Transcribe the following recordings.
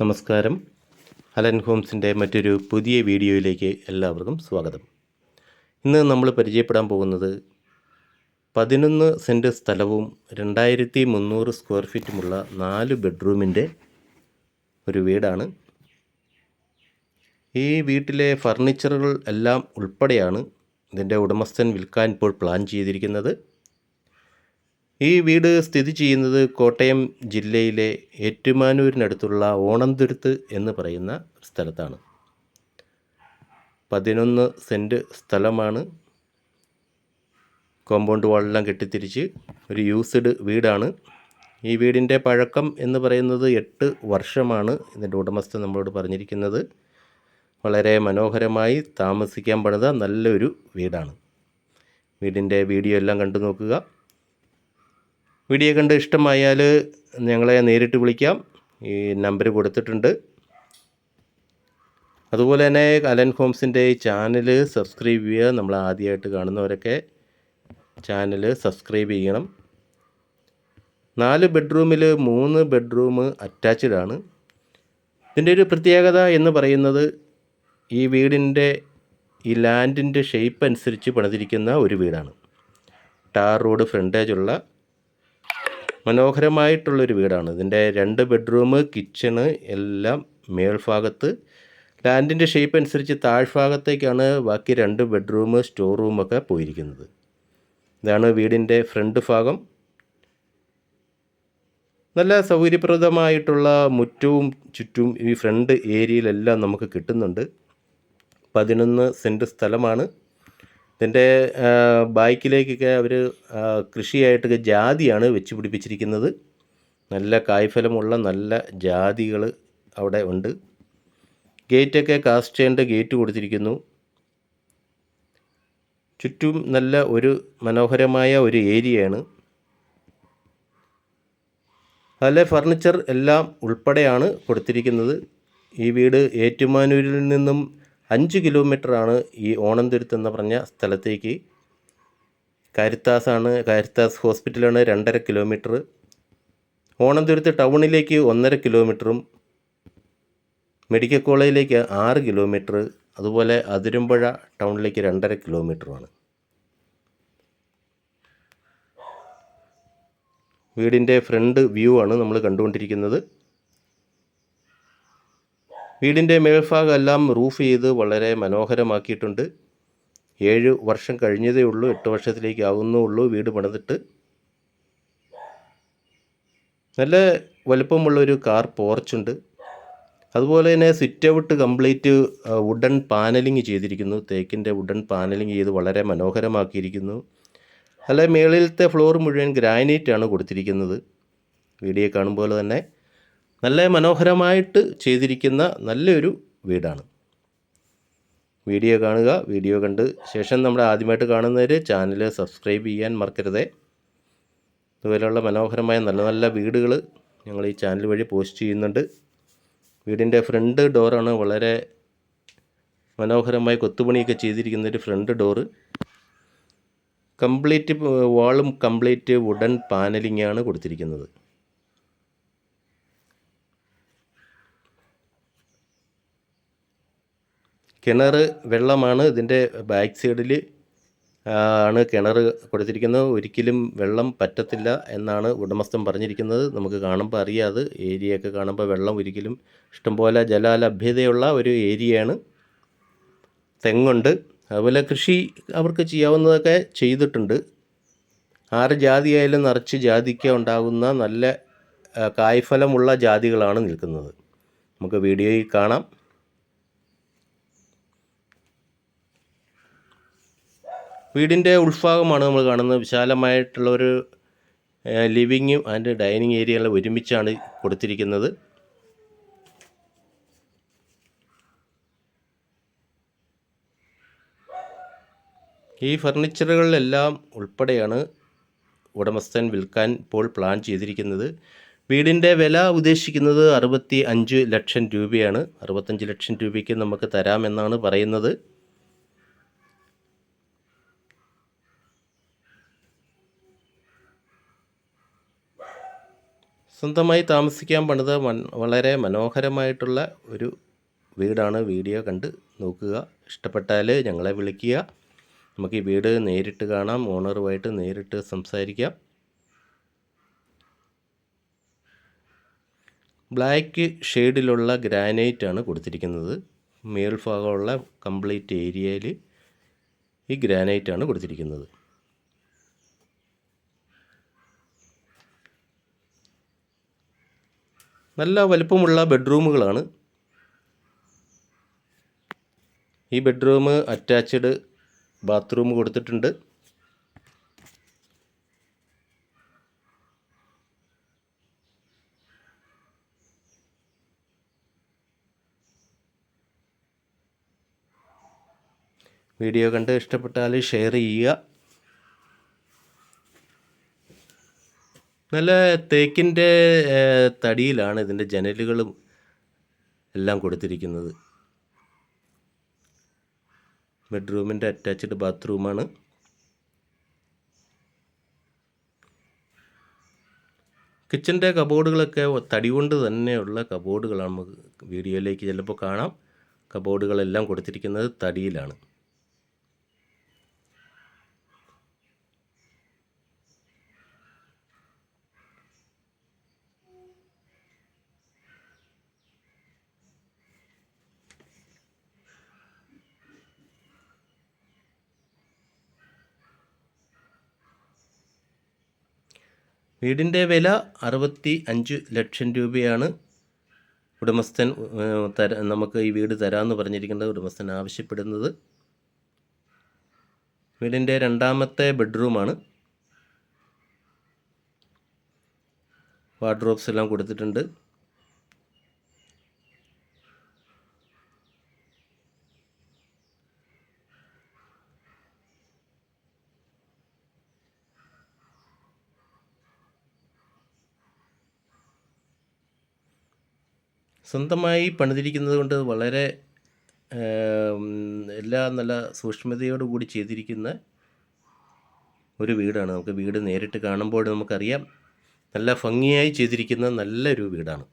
നമസ്കാരം. അലൻ ഹോംസിന്റെ മറ്റൊരു പുതിയ വീഡിയോയിലേക്ക് എല്ലാവർക്കും സ്വാഗതം. ഇന്ന് നമ്മൾ പരിചയപ്പെടാൻ പോകുന്നത് പതിനൊന്ന് സെന്റ് സ്ഥലവും രണ്ടായിരത്തി മുന്നൂറ് സ്ക്വയർ ഫീറ്റുമുള്ള നാല് ബെഡ്റൂമിന്റെ ഒരു വീടാണ്. ഈ വീട്ടിലെ ഫർണിച്ചറുകൾ എല്ലാം ഉൾപ്പെടെയാണ് ഇതിന്റെ ഉടമസ്ഥൻ വിൽക്കാൻ ഇപ്പോൾ പ്ലാൻ ചെയ്തിരിക്കുന്നത്. ഈ വീട് സ്ഥിതി ചെയ്യുന്നത് കോട്ടയം ജില്ലയിലെ ഏറ്റുമാനൂരിനടുത്തുള്ള ഓണന്തുരുത്ത് എന്ന് പറയുന്ന സ്ഥലത്താണ്. പതിനൊന്ന് സെന്റ് സ്ഥലമാണ്. കോമ്പൗണ്ട് വാളെല്ലാം കെട്ടിത്തിരിച്ച് ഒരു യൂസ്ഡ് വീടാണ്. ഈ വീടിന്റെ പഴക്കം എന്ന് പറയുന്നത് എട്ട് വർഷമാണ് ഇതിന്റെ ഉടമസ്ഥ നമ്മളോട് പറഞ്ഞിരിക്കുന്നത്. വളരെ മനോഹരമായി താമസിക്കാൻ പണിത നല്ലൊരു വീടാണ്. വീടിന്റെ വീഡിയോ എല്ലാം കണ്ടു നോക്കുക. വീഡിയോ കണ്ട് ഇഷ്ടമായാൽ ഞങ്ങളെ നേരിട്ട് വിളിക്കാം. ഈ നമ്പർ കൊടുത്തിട്ടുണ്ട്. അതുപോലെ തന്നെ അലൻ ഹോംസിന്റെ ഈ ചാനൽ സബ്സ്ക്രൈബ് ചെയ്യുക. നമ്മൾ ആദ്യമായിട്ട് കാണുന്നവരൊക്കെ ചാനൽ സബ്സ്ക്രൈബ് ചെയ്യണം. നാല് ബെഡ്റൂമിൽ മൂന്ന് ബെഡ്റൂം അറ്റാച്ച്ഡ് ആണ്. ഇതിന്റെ ഒരു പ്രത്യേകത എന്ന് പറയുന്നത് ഈ വീടിന്റെ ഈ ലാൻഡിന്റെ ഷേപ്പ് അനുസരിച്ച് പണിതിരിക്കുന്ന ഒരു വീടാണ്. ടാർ റോഡ് ഫ്രണ്ടേജുള്ള മനോഹരമായിട്ടുള്ളൊരു വീടാണ്. ഇതിന്റെ രണ്ട് ബെഡ്റൂം കിച്ചണ് എല്ലാം മേൽഭാഗത്ത്. ലാൻഡിന്റെ ഷേപ്പ് അനുസരിച്ച് താഴ്ഭാഗത്തേക്കാണ് ബാക്കി രണ്ട് ബെഡ്റൂം സ്റ്റോർ റൂമൊക്കെ പോയിരിക്കുന്നത്. ഇതാണ് വീടിന്റെ ഫ്രണ്ട് ഭാഗം. നല്ല സൗകര്യപ്രദമായിട്ടുള്ള മുറ്റവും ചുറ്റും ഈ ഫ്രണ്ട് ഏരിയയിലെല്ലാം നമുക്ക് കിട്ടുന്നുണ്ട്. പതിനൊന്ന് സെന്റ് സ്ഥലമാണ്. ഇതിന്റെ ബാക്കിലേക്കൊക്കെ അവർ കൃഷിയായിട്ട് ജാതിയാണ് വെച്ച് പിടിപ്പിച്ചിരിക്കുന്നത്. നല്ല കായ്ഫലമുള്ള നല്ല ജാതികൾ അവിടെ ഉണ്ട്. ഗേറ്റൊക്കെ കാസ്റ്റേന്റെ ഗേറ്റ് കൊടുത്തിരിക്കുന്നു. ചുറ്റും നല്ല ഒരു മനോഹരമായ ഒരു ഏരിയയാണ്. അതിലെ ഫർണിച്ചർ എല്ലാം ഉൾപ്പെടെയാണ് കൊടുത്തിരിക്കുന്നത്. ഈ വീട് ഏറ്റുമാനൂരിൽ നിന്നും അഞ്ച് കിലോമീറ്ററാണ് ഈ ഓണന്തുരുത്ത് എന്ന് പറഞ്ഞ സ്ഥലത്തേക്ക്. കാരിത്താസാണ് കാരിത്താസ് ഹോസ്പിറ്റലാണ് രണ്ടര കിലോമീറ്റർ. ഓണന്തുരുത്ത് ടൗണിലേക്ക് ഒന്നര കിലോമീറ്ററും മെഡിക്കൽ കോളേജിലേക്ക് ആറ് കിലോമീറ്റർ അതുപോലെ അതിരമ്പുഴ ടൗണിലേക്ക് രണ്ടര കിലോമീറ്ററുമാണ്. വീടിന്റെ ഫ്രണ്ട് വ്യൂ ആണ് നമ്മൾ കണ്ടുകൊണ്ടിരിക്കുന്നത്. വീടിന്റെ മേൽഭാഗം എല്ലാം റൂഫ് ചെയ്ത് വളരെ മനോഹരമാക്കിയിട്ടുണ്ട്. ഏഴ് വർഷം കഴിഞ്ഞതേ ഉള്ളൂ എട്ട് വർഷത്തിലേക്ക് ആകുന്നേ ഉള്ളൂ വീട് പണിതിട്ട്. നല്ല വലുപ്പമുള്ളൊരു കാർ പോർച്ചുണ്ട് അതുപോലെ തന്നെ sit out complete wooden paneling ചെയ്തിരിക്കുന്നു. തേക്കിന്റെ വുഡൻ പാനലിങ് ചെയ്ത് വളരെ മനോഹരമാക്കിയിരിക്കുന്നു. അല്ല മേളിലത്തെ ഫ്ലോർ മുഴുവൻ ഗ്രാനൈറ്റ് ആണ് കൊടുത്തിരിക്കുന്നത്. വീഡിയോ കാണുമ്പോൾ തന്നെ നല്ല മനോഹരമായിട്ട് ചെയ്തിരിക്കുന്ന നല്ലൊരു വീടാണ്. വീഡിയോ കാണുക. വീഡിയോ കണ്ട് ശേഷം നമ്മുടെ ആദ്യമായിട്ട് കാണുന്നവർ ചാനൽ സബ്സ്ക്രൈബ് ചെയ്യാൻ മറക്കരുതേ. ഇതുപോലെയുള്ള മനോഹരമായ നല്ല നല്ല വീടുകൾ ഞങ്ങൾ ഈ ചാനൽ വഴി പോസ്റ്റ് ചെയ്യുന്നുണ്ട്. വീടിന്റെ ഫ്രണ്ട് ഡോറാണ് വളരെ മനോഹരമായി കൊത്തുപണിയൊക്കെ ചെയ്തിരിക്കുന്ന ഒരു ഫ്രണ്ട് ഡോറ്. കംപ്ലീറ്റ് വാളും കംപ്ലീറ്റ് വുഡൻ പാനലിംഗ് ആണ് കൊടുത്തിരിക്കുന്നത്. കിണർ വെള്ളമാണ് ഇതിന്റെ ബാക്ക് സൈഡിൽ ആണ് കിണർ കൊടുത്തിരിക്കുന്നത്. ഒരിക്കലും വെള്ളം പറ്റത്തില്ല എന്നാണ് ഉടമസ്ഥൻ പറഞ്ഞിരിക്കുന്നത്. നമുക്ക് കാണുമ്പോൾ അറിയാതെ ഏരിയയൊക്കെ കാണുമ്പോൾ വെള്ളം ഒരിക്കലും ഇഷ്ടംപോലെ ജലലഭ്യതയുള്ള ഒരു ഏരിയയാണ്. തെങ്ങുണ്ട്. അതുപോലെ കൃഷി അവർക്ക് ചെയ്യാവുന്നതൊക്കെ ചെയ്തിട്ടുണ്ട്. ആറ് ജാതിയായാലും നിറച്ച് ജാതിക്ക ഉണ്ടാകുന്ന നല്ല കായ്ഫലമുള്ള ജാതികളാണ് നിൽക്കുന്നത്. നമുക്ക് വീഡിയോയിൽ കാണാം. വീടിന്റെ ഉൾഭാഗമാണ് നമ്മൾ കാണുന്നത്. വിശാലമായിട്ടുള്ള ഒരു ലിവിങ്ങും ആൻഡ് ഡൈനിങ് ഏരിയകളും ഒരുമിച്ചാണ് കൊടുത്തിരിക്കുന്നത്. ഈ ഫർണിച്ചറുകളിലെല്ലാം ഉൾപ്പെടെയാണ് ഉടമസ്ഥൻ വിൽക്കാൻ ഇപ്പോൾ പ്ലാൻ ചെയ്തിരിക്കുന്നത്. വീടിന്റെ വില ഉദ്ദേശിക്കുന്നത് അറുപത്തി അഞ്ച് ലക്ഷം രൂപയാണ്. അറുപത്തഞ്ച് ലക്ഷം രൂപയ്ക്ക് നമുക്ക് തരാമെന്നാണ് പറയുന്നത്. സ്വന്തമായി താമസിക്കാൻ പണിത വളരെ മനോഹരമായിട്ടുള്ള ഒരു വീടാണ്. വീഡിയോ കണ്ട് നോക്കുക. ഇഷ്ടപ്പെട്ടാൽ ഞങ്ങളെ വിളിക്കുക. നമുക്ക് ഈ വീട് നേരിട്ട് കാണാം. ഓണറുമായിട്ട് നേരിട്ട് സംസാരിക്കാം. ബ്ലാക്ക് ഷെയ്ഡിലുള്ള ഗ്രാനൈറ്റ് ആണ് കൊടുത്തിരിക്കുന്നത്. മേൽഭാഗമുള്ള കംപ്ലീറ്റ് ഏരിയയിൽ ഈ ഗ്രാനൈറ്റ് ആണ് കൊടുത്തിരിക്കുന്നത്. നല്ല വലുപ്പമുള്ള ബെഡ്റൂമുകളാണ്. ഈ ബെഡ്റൂം അറ്റാച്ച്ഡ് ബാത്റൂം കൊടുത്തിട്ടുണ്ട്. വീഡിയോ കണ്ട് ഇഷ്ടപ്പെട്ടാൽ ഷെയർ ചെയ്യുക. നല്ല തേക്കിന്റെ തടിയിലാണ് ഇതിന്റെ ജനലുകളും എല്ലാം കൊടുത്തിരിക്കുന്നത്. ബെഡ്റൂമിന്റെ അറ്റാച്ച്ഡ് ബാത്റൂമാണ്. കിച്ചന്റെ കബോർഡുകളൊക്കെ തടി കൊണ്ട് തന്നെയുള്ള കബോർഡുകളാണ് നമുക്ക് വീഡിയോയിലേക്ക് ചിലപ്പോൾ കാണാം. കബോർഡുകളെല്ലാം കൊടുത്തിരിക്കുന്നത് തടിയിലാണ്. വീടിന്റെ വില അറുപത്തി അഞ്ച് ലക്ഷം രൂപയാണ്. ഉടമസ്ഥൻ തര നമുക്ക് ഈ വീട് തരാമെന്ന് പറഞ്ഞിരിക്കുന്നത് ഉടമസ്ഥൻ ആവശ്യപ്പെടുന്നത്. വീടിന്റെ രണ്ടാമത്തെ ബെഡ്റൂമാണ്. വാർഡ്രോബ്സ് എല്ലാം കൊടുത്തിട്ടുണ്ട്. സ്വന്തമായി പണിതിരിക്കുന്നത് കൊണ്ട് വളരെ എല്ലാ നല്ല സൂക്ഷ്മതയോടുകൂടി ചെയ്തിരിക്കുന്ന ഒരു വീടാണ്. നമുക്ക് വീട് നേരിട്ട് കാണുമ്പോൾ നമുക്കറിയാം നല്ല ഭംഗിയായി ചെയ്തിരിക്കുന്ന നല്ലൊരു വീടാണ്.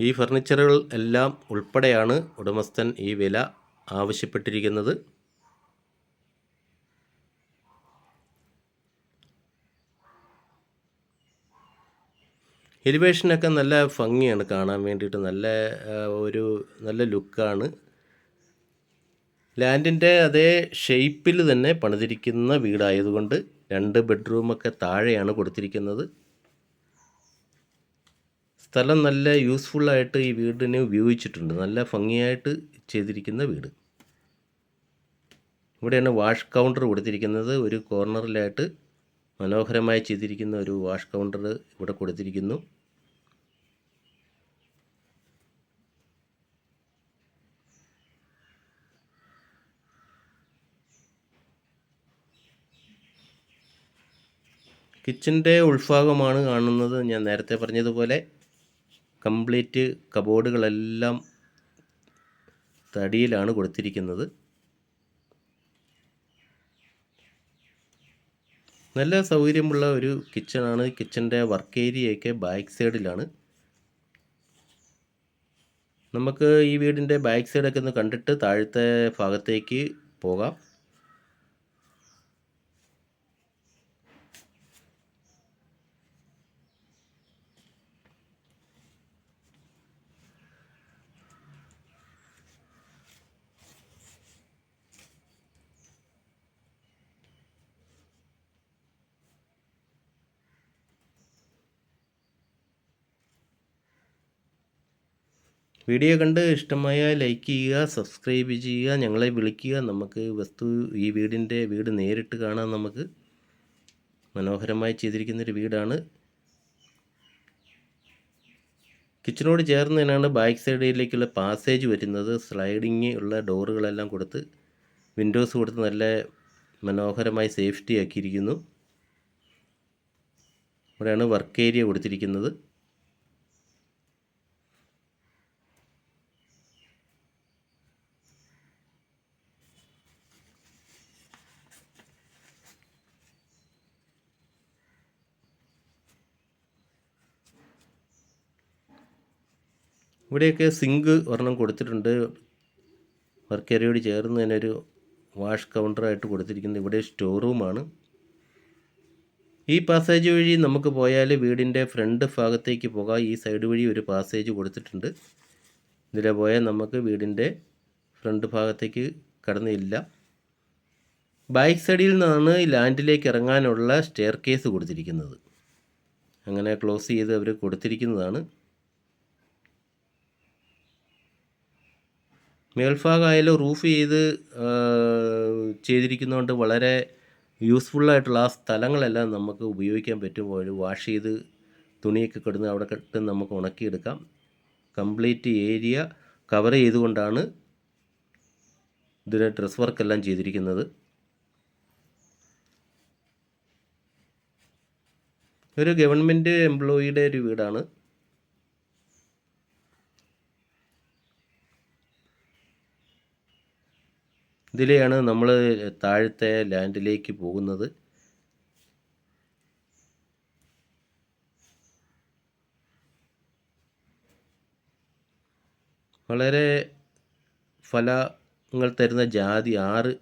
ഈ ഫർണിച്ചറുകൾ എല്ലാം ഉൾപ്പെടെയാണ് ഉടമസ്ഥൻ ഈ വില ആവശ്യപ്പെട്ടിരിക്കുന്നത്. എലിവേഷനൊക്കെ നല്ല ഭംഗിയാണ് കാണാൻ വേണ്ടിയിട്ട് നല്ല ഒരു നല്ല ലുക്കാണ്. ലാൻഡിന്റെ അതേ ഷേപ്പിൽ തന്നെ പണിതിരിക്കുന്ന വീടായതുകൊണ്ട് രണ്ട് ബെഡ്റൂമൊക്കെ താഴെയാണ് കൊടുത്തിരിക്കുന്നത്. സ്ഥലം നല്ല യൂസ്ഫുള്ളായിട്ട് ഈ വീടിനെ ഉപയോഗിച്ചിട്ടുണ്ട്. നല്ല ഭംഗിയായിട്ട് ചെയ്തിരിക്കുന്ന വീട്. ഇവിടെയാണ് വാഷ് കൗണ്ടർ കൊടുത്തിരിക്കുന്നത്. ഒരു കോർണറിലായിട്ട് മനോഹരമായി ചെയ്തിരിക്കുന്ന ഒരു വാഷ് കൗണ്ടർ ഇവിടെ കൊടുത്തിരിക്കുന്നു. കിച്ചന്റെ ഉൾഭാഗമാണ് കാണുന്നത്. ഞാൻ നേരത്തെ പറഞ്ഞതുപോലെ കംപ്ലീറ്റ് കബോർഡുകളെല്ലാം തടിയിലാണ് കൊടുത്തിരിക്കുന്നത്. നല്ല സൗകര്യമുള്ള ഒരു കിച്ചണാണ് കിച്ചന്റെ വർക്ക് ഏരിയയൊക്കെ ബാക്ക് സൈഡിലാണ് നമുക്ക് ഈ വീടിന്റെ ബാക്ക് സൈഡൊക്കെ ഒന്ന് കണ്ടിട്ട് താഴത്തെ ഭാഗത്തേക്ക് പോകാം. വീഡിയോ കണ്ട് ഇഷ്ടമായ ലൈക്ക് ചെയ്യുക സബ്സ്ക്രൈബ് ചെയ്യുക ഞങ്ങളെ വിളിക്കുക. നമുക്ക് വസ്തു ഈ വീടിന്റെ വീട് നേരിട്ട് കാണാൻ നമുക്ക് മനോഹരമായി ചെയ്തിരിക്കുന്നൊരു വീടാണ്. കിച്ചനോട് ചേർന്ന് ബാക്ക് സൈഡിലേക്കുള്ള പാസേജ് വരുന്നത്. സ്ലൈഡിങ് ഉള്ള ഡോറുകളെല്ലാം കൊടുത്ത് വിൻഡോസ് കൊടുത്ത് നല്ല മനോഹരമായി സേഫ്റ്റി ആക്കിയിരിക്കുന്നു. ഇവിടെയാണ് വർക്ക് ഏരിയ കൊടുത്തിരിക്കുന്നത്. ഇവിടെയൊക്കെ സിങ്ക് ഒരെണ്ണം കൊടുത്തിട്ടുണ്ട്. വർക്ക് ഏരിയയോട് ചേർന്ന് തന്നെ ഒരു വാഷ് കൗണ്ടറായിട്ട് കൊടുത്തിരിക്കുന്നത് ഇവിടെ സ്റ്റോർ റൂമാണ് ഈ പാസേജ് വഴി നമുക്ക് പോയാൽ വീടിന്റെ ഫ്രണ്ട് ഭാഗത്തേക്ക് പോകാം. ഈ സൈഡ് വഴി ഒരു പാസേജ് കൊടുത്തിട്ടുണ്ട്. ഇതിലെ പോയാൽ നമുക്ക് വീടിന്റെ ഫ്രണ്ട് ഭാഗത്തേക്ക് കടന്നില്ല. ബാക്ക് സൈഡിൽ നിന്നാണ് ലാൻഡിലേക്ക് ഇറങ്ങാനുള്ള സ്റ്റെയർ കേസ് കൊടുത്തിരിക്കുന്നത്. അങ്ങനെ ക്ലോസ് ചെയ്ത് അവർ കൊടുത്തിരിക്കുന്നതാണ്. മേൽഭാഗമായാലും റൂഫ് ചെയ്ത് ചെയ്തിരിക്കുന്നതുകൊണ്ട് വളരെ യൂസ്ഫുള്ളായിട്ടുള്ള ആ സ്ഥലങ്ങളെല്ലാം നമുക്ക് ഉപയോഗിക്കാൻ പറ്റും. ഒരു വാഷ് ചെയ്ത് തുണിയൊക്കെ കിടന്ന് അവിടെ കിട്ട് നമുക്ക് ഉണക്കിയെടുക്കാം. കംപ്ലീറ്റ് ഏരിയ കവർ ചെയ്തുകൊണ്ടാണ് ഇതിന് ഡ്രസ് വർക്കെല്ലാം ചെയ്തിരിക്കുന്നത്. ഒരു ഗവൺമെന്റ് എംപ്ലോയിയുടെ ഒരു വീടാണ്. ഇതിലെയാണ് നമ്മൾ താഴത്തെ ലാൻഡിലേക്ക് പോകുന്നത്. വളരെ ഫലങ്ങൾ തരുന്ന ജാതി ആറ്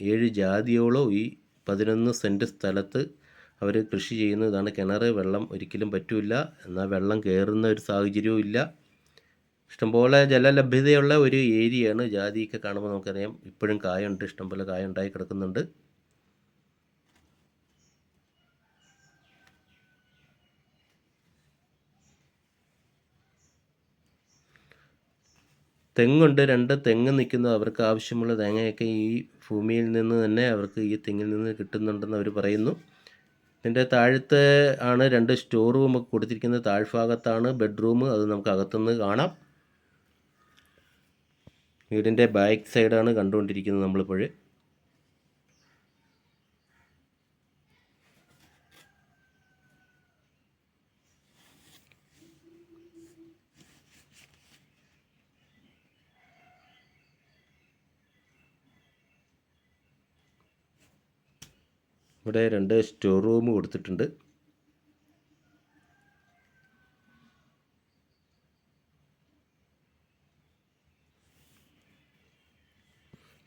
ഏഴ് ജാതിയോളം ഈ പതിനൊന്ന് സെന്റ് സ്ഥലത്ത് അവർ കൃഷി ചെയ്യുന്നതാണ്. കിണർ വെള്ളം ഒരിക്കലും പറ്റില്ല എന്നാൽ വെള്ളം കയറുന്ന ഒരു സാഹചര്യവും ഇല്ല. ഇഷ്ടംപോലെ ജലലഭ്യതയുള്ള ഒരു ഏരിയയാണ് ജാതിയൊക്കെ കാണുമ്പോൾ നമുക്കറിയാം. ഇപ്പോഴും കായുണ്ട് ഇഷ്ടംപോലെ കായുണ്ടായി കിടക്കുന്നുണ്ട്. തെങ്ങുണ്ട് രണ്ട് തെങ്ങ് നിൽക്കുന്നു. അവർക്ക് ആവശ്യമുള്ള തേങ്ങയൊക്കെ ഈ ഭൂമിയിൽ നിന്ന് തന്നെ അവർക്ക് ഈ തെങ്ങിൽ നിന്ന് കിട്ടുന്നുണ്ടെന്ന് അവർ പറയുന്നു. ഇതിന്റെ താഴത്തെ ആണ് രണ്ട് സ്റ്റോർ റൂമൊക്കെ കൊടുത്തിരിക്കുന്നത്. താഴ്ഭാഗത്താണ് ബെഡ്റൂം. അത് നമുക്ക് അകത്തുനിന്ന് കാണാം. വീടിന്റെ ബാക്ക് സൈഡാണ് കണ്ടുകൊണ്ടിരിക്കുന്നത് നമ്മളിപ്പോൾ. ഇവിടെ രണ്ട് സ്റ്റോർ റൂം കൊടുത്തിട്ടുണ്ട്.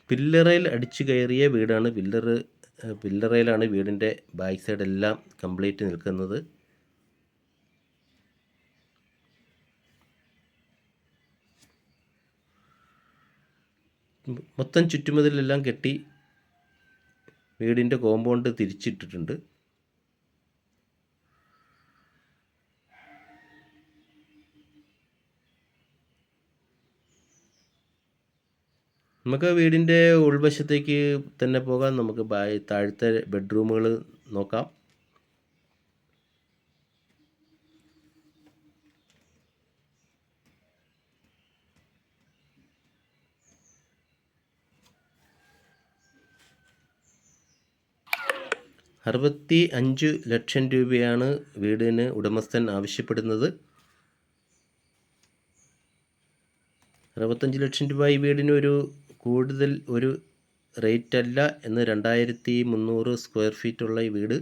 പില്ലറയിൽ അടിച്ചു കയറിയ വീടാണ് പില്ലറ് പില്ലറയിലാണ് വീടിന്റെ ബാക്ക് സൈഡ് എല്ലാം കംപ്ലീറ്റ് നിൽക്കുന്നത്. മൊത്തം ചുറ്റുമതിലെല്ലാം കെട്ടി വീടിന്റെ കോമ്പൗണ്ട് തിരിച്ചിട്ടിട്ടുണ്ട്. നമുക്ക് വീടിന്റെ ഉൾവശത്തേക്ക് തന്നെ പോകാം. നമുക്ക് താഴത്തെ ബെഡ്റൂമുകൾ നോക്കാം. അറുപത്തി അഞ്ച് ലക്ഷം രൂപയാണ് വീടിന് ഉടമസ്ഥൻ ആവശ്യപ്പെടുന്നത്. അറുപത്തഞ്ച് ലക്ഷം രൂപ ഈ വീടിന് ഒരു കൂടുതൽ ഒരു റേറ്റ് അല്ല എന്ന് രണ്ടായിരത്തി മുന്നൂറ് സ്ക്വയർ ഫീറ്റുള്ള ഈ വീട്.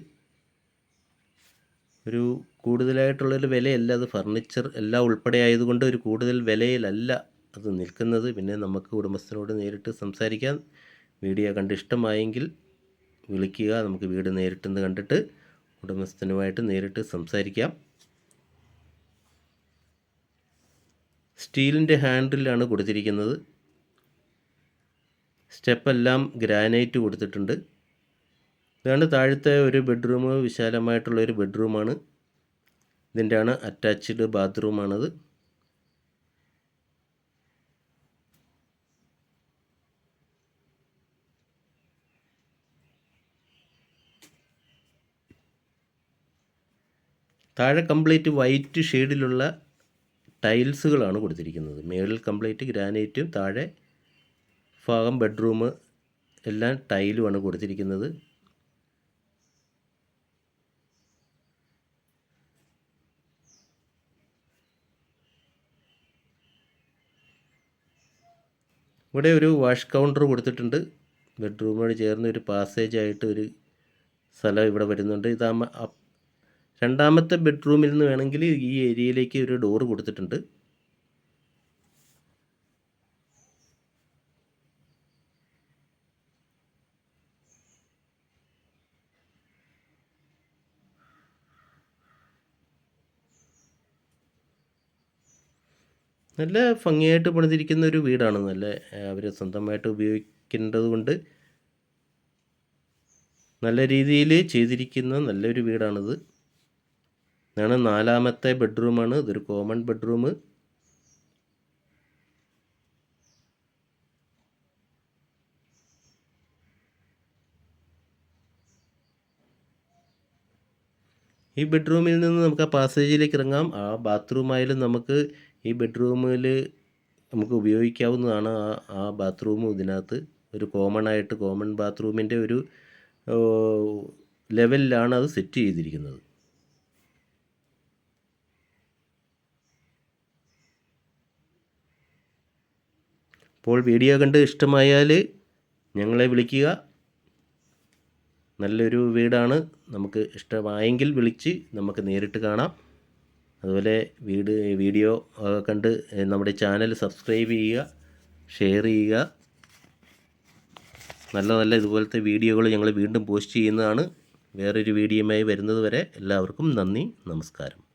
ഒരു കൂടുതലായിട്ടുള്ളൊരു വിലയല്ല അത് ഫർണിച്ചർ എല്ലാം ഉൾപ്പെടെ ആയതുകൊണ്ട് ഒരു കൂടുതൽ വിലയിലല്ല അത് നിൽക്കുന്നത്. പിന്നെ നമുക്ക് ഉടമസ്ഥനോട് നേരിട്ട് സംസാരിക്കാം. വീഡിയോ കണ്ട് ഇഷ്ടമായെങ്കിൽ വിളിക്കുക. നമുക്ക് വീട് നേരിട്ടെന്ന് കണ്ടിട്ട് ഉടമസ്ഥനുമായിട്ട് നേരിട്ട് സംസാരിക്കാം. സ്റ്റീലിന്റെ ഹാൻഡിലാണ് കൊടുത്തിരിക്കുന്നത്. സ്റ്റെപ്പെല്ലാം ഗ്രാനൈറ്റ് കൊടുത്തിട്ടുണ്ട്. ഇതാണ് താഴത്തെ ഒരു ബെഡ്റൂം വിശാലമായിട്ടുള്ള ഒരു ബെഡ്റൂമാണ്. ഇതിന്റെയാണ് അറ്റാച്ച്ഡ് ബാത്റൂമാണത്. താഴെ കംപ്ലീറ്റ് വൈറ്റ് ഷെയ്ഡിലുള്ള ടൈൽസുകളാണ് കൊടുത്തിരിക്കുന്നത്. മേളിൽ കംപ്ലീറ്റ് ഗ്രാനൈറ്റും താഴെ ഭാഗം ബെഡ്റൂം എല്ലാം ടൈലുമാണ് കൊടുത്തിരിക്കുന്നത്. ഇവിടെ ഒരു വാഷ് കൗണ്ടർ കൊടുത്തിട്ടുണ്ട്. ബെഡ്റൂമോട് ചേർന്ന് ഒരു പാസേജ് ആയിട്ട് ഒരു സ്ഥലം ഇവിടെ വരുന്നുണ്ട്. ഇതാ രണ്ടാമത്തെ ബെഡ്റൂമിൽ നിന്ന് വേണമെങ്കിൽ ഈ ഏരിയയിലേക്ക് ഒരു ഡോറ് കൊടുത്തിട്ടുണ്ട്. നല്ല ഭംഗിയായിട്ട് പണിതിരിക്കുന്ന ഒരു വീടാണ് നല്ല അവർ സ്വന്തമായിട്ട് ഉപയോഗിക്കേണ്ടത് കൊണ്ട് നല്ല രീതിയിൽ ചെയ്തിരിക്കുന്ന നല്ലൊരു വീടാണിത്. ഇതാണ് നാലാമത്തെ ബെഡ്റൂമാണ്. ഇതൊരു കോമൺ ബെഡ്റൂം. ഈ ബെഡ്റൂമിൽ നിന്ന് നമുക്ക് ആ പാസേജിലേക്ക് ഇറങ്ങാം. ആ ബാത്റൂമായാലും നമുക്ക് ഈ ബെഡ്റൂമിൽ നമുക്ക് ഉപയോഗിക്കാവുന്നതാണ് ആ ആ ബാത്റൂമും ഇതിനകത്ത്. ഒരു കോമൺ ആയിട്ട് കോമൺ ബാത്റൂമിന്റെ ഒരു ലെവലിലാണ് അത് സെറ്റ് ചെയ്തിരിക്കുന്നത്. അപ്പോൾ വീഡിയോ കണ്ട് ഇഷ്ടമായാൽ ഞങ്ങളെ വിളിക്കുക. നല്ലൊരു വീടാണ്. നമുക്ക് ഇഷ്ടമായെങ്കിൽ വിളിച്ച് നമുക്ക് നേരിട്ട് കാണാം. അതുപോലെ വീട് വീഡിയോ കണ്ട് നമ്മുടെ ചാനൽ സബ്സ്ക്രൈബ് ചെയ്യുക ഷെയർ ചെയ്യുക. നല്ല നല്ല ഇതുപോലത്തെ വീഡിയോകൾ ഞങ്ങൾ വീണ്ടും പോസ്റ്റ് ചെയ്യുന്നതാണ്. വേറൊരു വീഡിയോയുമായി വരുന്നത് വരെ എല്ലാവർക്കും നന്ദി നമസ്കാരം.